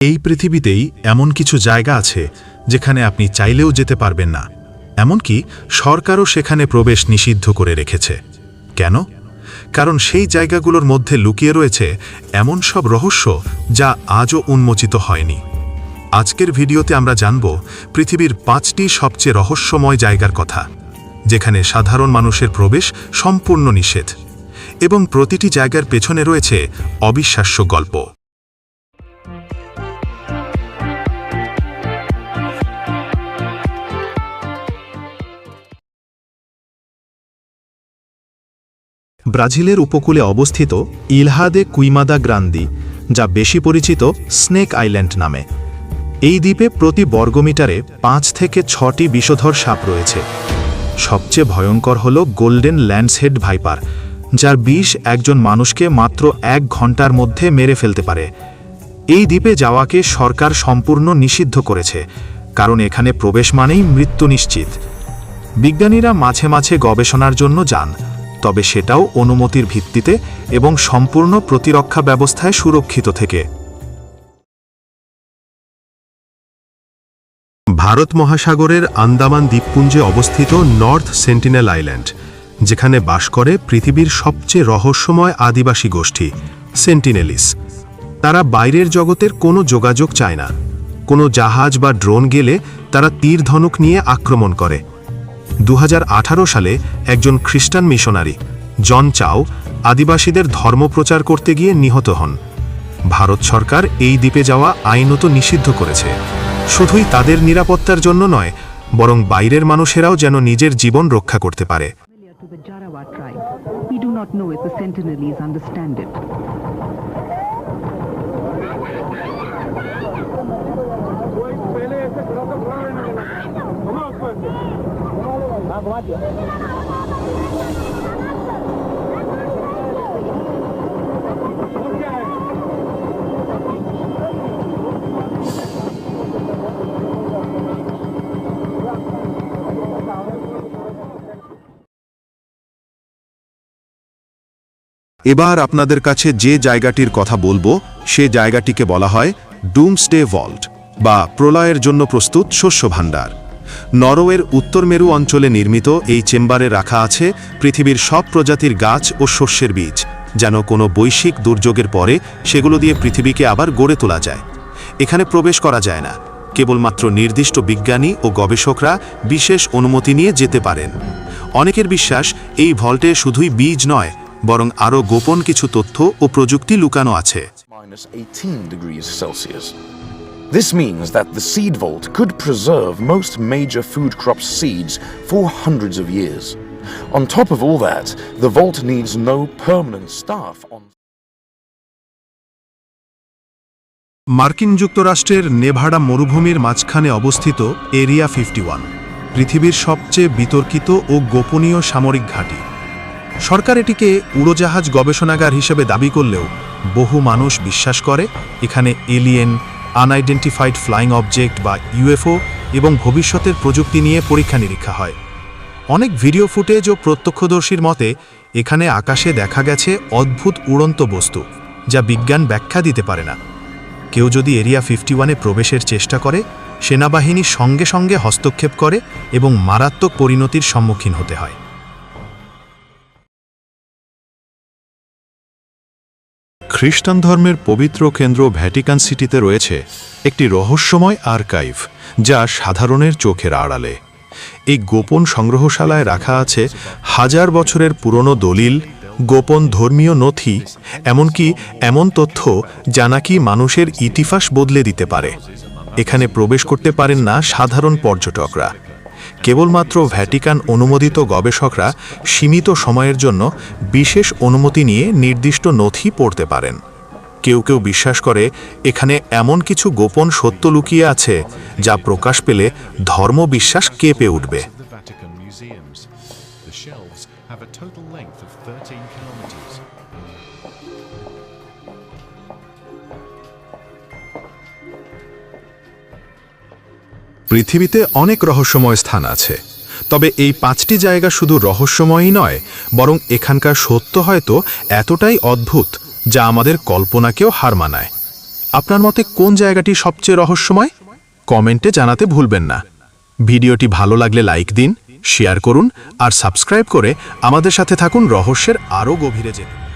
এই পৃথিবীতেই এমন কিছু জায়গা আছে যেখানে আপনি চাইলেও যেতে পারবেন না। এমনকি সরকারও সেখানে প্রবেশ নিষিদ্ধ করে রেখেছে। কেন? কারণ সেই জায়গাগুলোর মধ্যে লুকিয়ে রয়েছে এমন সব রহস্য যা আজও উন্মোচিত হয়নি। আজকের ভিডিওতে আমরা জানব পৃথিবীর পাঁচটি সবচেয়ে রহস্যময় জায়গার কথা, যেখানে সাধারণ মানুষের প্রবেশ সম্পূর্ণ নিষেধ, এবং প্রতিটি জায়গার পেছনে রয়েছে অবিশ্বাস্য গল্প। ব্রাজিলের উপকূলে অবস্থিত ইলহাদে কুইমাদা গ্রান্দি, যা বেশি পরিচিত স্নেক আইল্যান্ড নামে। এই দ্বীপে প্রতি বর্গমিটারে পাঁচ থেকে ছটি বিষধর সাপ রয়েছে। সবচেয়ে ভয়ঙ্কর হল গোল্ডেন ল্যান্ডসহেড ভাইপার, যার বিষ একজন মানুষকে মাত্র এক ঘণ্টার মধ্যে মেরে ফেলতে পারে। এই দ্বীপে যাওয়াকে সরকার সম্পূর্ণ নিষিদ্ধ করেছে, কারণ এখানে প্রবেশ মানেই মৃত্যু নিশ্চিত। বিজ্ঞানীরা মাঝে মাঝে গবেষণার জন্য যান। তবে সেটাও অনুমতির ভিত্তিতে এবং সম্পূর্ণ প্রতিরক্ষা ব্যবস্থায় সুরক্ষিত থেকে। ভারত মহাসাগরের আন্দামান দ্বীপপুঞ্জে অবস্থিত নর্থ সেন্টিনেল আইল্যান্ড, যেখানে বাস করে পৃথিবীর সবচেয়ে রহস্যময় আদিবাসী গোষ্ঠী, সেন্টিনেলিস। তারা বাইরের জগতের কোনো যোগাযোগ চায় না। কোনো জাহাজ বা ড্রোন গেলে তারা তীর ধনুক নিয়ে আক্রমণ করে। দু হাজার আঠারো সালে একজন খ্রিস্টান মিশনারি, জন চাও, আদিবাসীদের ধর্ম প্রচার করতে গিয়ে নিহত হন ভারত সরকার এই দ্বীপে যাওয়া আইনত নিষিদ্ধ করেছে শুধুই তাদের নিরাপত্তার জন্য নয়, বরং বাইরের মানুষেরাও যেন নিজের জীবন রক্ষা করতে পারে. We do not know if the Sentinelese understand it. এবার আপনাদের কাছে যে জায়গাটির কথা বলব, সে জায়গাটিকে বলা হয় ডুমসডে ভল্ট বা প্রলয়ের জন্য প্রস্তুত শস্য ভাণ্ডার। নরওয়ের উত্তর মেরু অঞ্চলে নির্মিত এই চেম্বারে রাখা আছে পৃথিবীর সব প্রজাতির গাছ ও শস্যের বীজ। যেন কোনো বৈশ্বিক দুর্যোগের পরে সেগুলো দিয়ে পৃথিবীকে আবার গড়ে তোলা যায়। এখানে প্রবেশ করা যায় না। কেবলমাত্র নির্দিষ্ট বিজ্ঞানী ও গবেষকরা বিশেষ অনুমতি নিয়ে যেতে পারেন। অনেকের বিশ্বাস এই ভল্টে শুধুই বীজ নয়, বরং আরও গোপন কিছু তথ্য ও প্রযুক্তি লুকানো আছে। This means that the seed vault could preserve most major food crop seeds for hundreds of years. On top of all that, the vault needs no permanent staff on মার্কিন যুক্তরাষ্ট্রের নেভাডা মরুভূমির মাঝখানে অবস্থিত এরিয়া ফিফটি পৃথিবীর সবচেয়ে বিতর্কিত ও গোপনীয় সামরিক ঘাঁটি সরকার এটিকে উড়োজাহাজ গবেষণাগার হিসেবে দাবি করলেও বহু মানুষ বিশ্বাস করে এখানে এলিয়েন আনআইডেন্টিফাইড ফ্লাইং অবজেক্ট বা ইউএফও এবং ভবিষ্যতের প্রযুক্তি নিয়ে পরীক্ষা নিরীক্ষা হয়। অনেক ভিডিও ফুটেজ ও প্রত্যক্ষদর্শীর মতে, এখানে আকাশে দেখা গেছে অদ্ভুত উড়ন্ত বস্তু, যা বিজ্ঞান ব্যাখ্যা দিতে পারে না। কেউ যদি এরিয়া ফিফটি ওয়ানে প্রবেশের চেষ্টা করে, সেনাবাহিনী সঙ্গে সঙ্গে হস্তক্ষেপ করে এবং মারাত্মক পরিণতির সম্মুখীন হতে হয়। খ্রিস্টান ধর্মের পবিত্র কেন্দ্র ভ্যাটিকান সিটিতে রয়েছে একটি রহস্যময় আর্কাইভ, যা সাধারণের চোখের আড়ালে। এই গোপন সংগ্রহশালায় রাখা আছে হাজার বছরের পুরনো দলিল, গোপন ধর্মীয় নথি, এমনকি এমন তথ্য যা নাকি মানুষের ইতিহাস বদলে দিতে পারে। এখানে প্রবেশ করতে পারেন না সাধারণ পর্যটকরা। কেবলমাত্র ভ্যাটিকান অনুমোদিত গবেষকরা সীমিত সময়ের জন্য বিশেষ অনুমতি নিয়ে নির্দিষ্ট নথি পড়তে পারেন কেউ কেউ বিশ্বাস করে, এখানে এমন কিছু গোপন সত্য লুকিয়ে আছে যা প্রকাশ পেলে ধর্মবিশ্বাস কেঁপে উঠবে the Vatican museums. The shelves have a total length of 13 kilometers. পৃথিবীতে অনেক রহস্যময় স্থান আছে। তবে এই পাঁচটি জায়গা শুধু রহস্যময়ই নয়, বরং এখানকার সত্য হয়তো এতটাই অদ্ভুত যা আমাদের কল্পনাকেও হার মানায়। আপনার মতে কোন জায়গাটি সবচেয়ে রহস্যময়? কমেন্টে জানাতে ভুলবেন না। ভিডিওটি ভালো লাগলে লাইক দিন, শেয়ার করুন আর সাবস্ক্রাইব করে আমাদের সাথে থাকুন রহস্যের আরও গভীরে যেতে।